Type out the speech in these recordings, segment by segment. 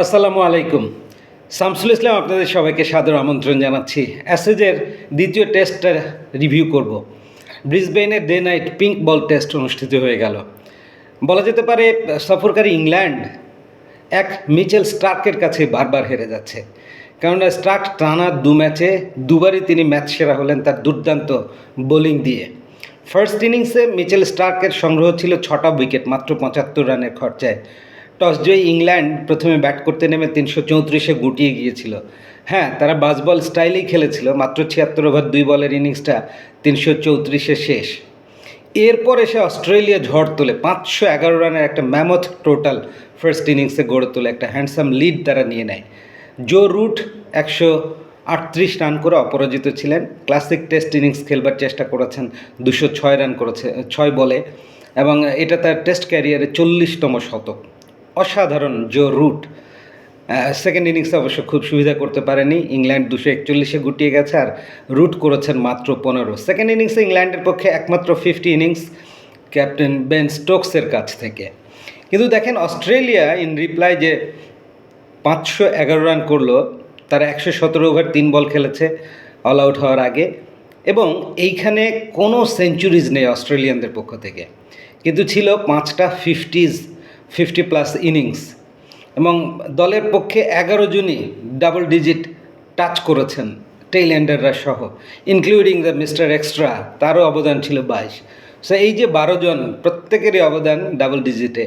আসসালামু আলাইকুম। শামসুল ইসলাম আপনাদের সবাইকে সাদর আমন্ত্রণ জানাচ্ছি। অ্যাসেজের দ্বিতীয় টেস্টটা রিভিউ করব। ব্রিসবেনের day night pink ball test অনুষ্ঠিত হয়ে গেল। বলা যেতে পারে, সফরকারী ইংল্যান্ড এক মিচেল স্টার্কের কাছে বারবার হেরে যাচ্ছে। কেননা স্টার্ক টানা দু ম্যাচে দুবারই তিনি ম্যাচ সেরা হলেন তার দুর্দান্ত বোলিং দিয়ে। ফার্স্ট ইনিংসে মিচেল স্টার্কের সংগ্রহ ছিল ছটা উইকেট, মাত্র পঁচাত্তর রানের খরচায়। টস জয়ী ইংল্যান্ড প্রথমে ব্যাট করতে নেমে তিনশো চৌত্রিশে গুটিয়ে গিয়েছিল। হ্যাঁ তারা বাসবল স্টাইলেই খেলেছিল, মাত্র ছিয়াত্তর ওভার, দুই বলের ইনিংসটা তিনশো চৌত্রিশে শেষ। এরপর এসে অস্ট্রেলিয়া ঝড় তোলে, পাঁচশো এগারো রানের একটা ম্যামথ টোটাল ফার্স্ট ইনিংসে গড়ে তোলে, একটা হ্যান্ডসাম লিড তারা নিয়ে নেয়। জো রুট একশো আটত্রিশ রান করে অপরাজিত ছিলেন। ক্লাসিক টেস্ট ইনিংস খেলবার চেষ্টা করেছেন, দুশো ছয় রান করেছে, ছয় বলে, এবং এটা তার টেস্ট ক্যারিয়ারে চল্লিশতম শতক। অসাধারণ জো রুট। সেকেন্ড ইনিংসে অবশ্য খুব সুবিধা করতে পারেনি। ইংল্যান্ড দুশো একচল্লিশে গুটিয়ে গেছে আর রুট করেছেন মাত্র পনেরো। সেকেন্ড ইনিংসে ইংল্যান্ডের পক্ষে একমাত্র ফিফটি ইনিংস ক্যাপ্টেন বেন স্টোকসের কাছ থেকে। কিন্তু দেখেন, অস্ট্রেলিয়া ইন রিপ্লাই যে পাঁচশো এগারো রান করল, তারা একশো সতেরো ওভার তিন বল খেলেছে অল আউট হওয়ার আগে। এবং এইখানে কোনো সেঞ্চুরিজ নেই অস্ট্রেলিয়ানদের পক্ষ থেকে। কিন্তু ছিল পাঁচটা ফিফটিজ ফিফটি প্লাস ইনিংস এবং দলের পক্ষে এগারো জনই ডাবল ডিজিট টাচ করেছেন টেইল্যান্ডাররা সহ ইনক্লুডিং দ্য মিস্টার এক্সট্রা তারও অবদান ছিল বাইশ। সো এই যে বারো জন, প্রত্যেকেরই অবদান double ডিজিটে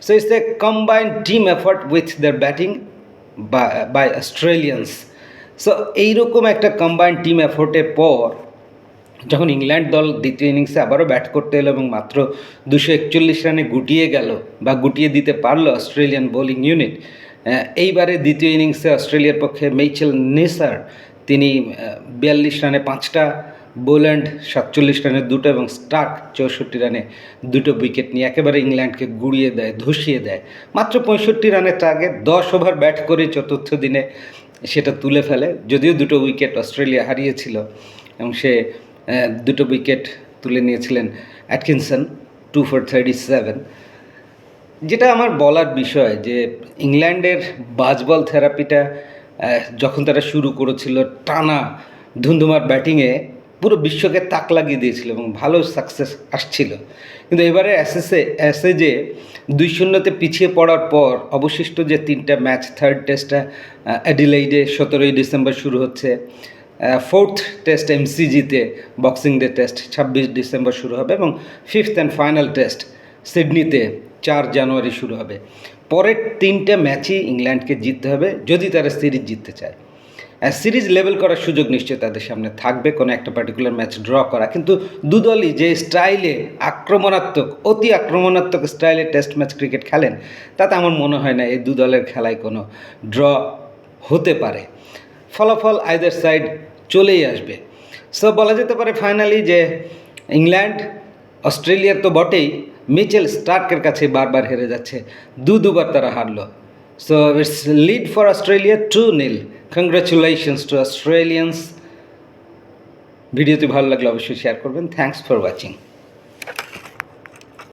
so it's a combined team effort with the batting by Australians so এইরকম একটা কম্বাইন্ড টিম এফোর্টের পর যখন ইংল্যান্ড দল দ্বিতীয় ইনিংসে আবারও ব্যাট করতে এলো এবং মাত্র দুশো একচল্লিশ রানে গুটিয়ে গেল বা গুটিয়ে দিতে পারল অস্ট্রেলিয়ান বোলিং ইউনিট এইবারে দ্বিতীয় ইনিংসে অস্ট্রেলিয়ার পক্ষে মেইচেল নেসার, তিনি বিয়াল্লিশ রানে পাঁচটা, বোল্যান্ড সাতচল্লিশ রানে দুটো এবং স্টার্ক চৌষট্টি রানে দুটো উইকেট নিয়ে একেবারে ইংল্যান্ডকে গুড়িয়ে দেয়, ধসিয়ে দেয়। মাত্র পঁয়ষট্টি রানের টার্গেট, দশ ওভার ব্যাট করে চতুর্থ দিনে সেটা তুলে ফেলে, যদিও দুটো উইকেট অস্ট্রেলিয়া হারিয়েছিল এবং সে দুটো উইকেট তুলে নিয়েছিলেন Atkinson two for thirty seven যেটা আমার বলার বিষয় যে ইংল্যান্ডের বাজবল থেরাপিটা যখন তারা শুরু করেছিল, টানা ধুন্ধুমার ব্যাটিংয়ে পুরো বিশ্বকে তাক লাগিয়ে দিয়েছিল এবং ভালো সাকসেস আসছিল। কিন্তু এবারে অ্যাসেসে অ্যাসেজে দুই শূন্যতে পিছিয়ে পড়ার পর অবশিষ্ট যে তিনটা ম্যাচ থার্ড টেস্টটা অ্যাডিলাইডে সতেরোই ডিসেম্বর শুরু হচ্ছে। ফোর্থ টেস্ট এমসিজিতে বক্সিং ডে টেস্ট ছাব্বিশ ডিসেম্বর শুরু হবে এবং ফিফথ অ্যান্ড ফাইনাল টেস্ট সিডনিতে, চার জানুয়ারি শুরু হবে। পরের তিনটে ম্যাচই ইংল্যান্ডকে জিততে হবে, যদি তারা সিরিজ জিততে চায়। সিরিজ লেভেল করার সুযোগ নিশ্চয় তাদের সামনে থাকবে, কোনো একটা পার্টিকুলার ম্যাচ ড্র করা। কিন্তু দুদলই যে স্টাইলে আক্রমণাত্মক, অতি আক্রমণাত্মক স্টাইলে টেস্ট ম্যাচ ক্রিকেট খেলেন তাতে আমার মনে হয় না, এই দু দলের খেলায় কোনো ড্র হতে পারে। ফলাফল আইদার সাইড চলেই আসবে। সো বলা যেতে পারে ফাইনালি যে ইংল্যান্ড, অস্ট্রেলিয়ার তো বটেই, মিচেল স্টার্কের কাছে বারবার হেরে যাচ্ছে। দু দুবার তারা হারলো। So it's lead for Australia two nil congratulations to Australians ভিডিওটি ভালো লাগলে অবশ্যই শেয়ার করবেন। Thanks for watching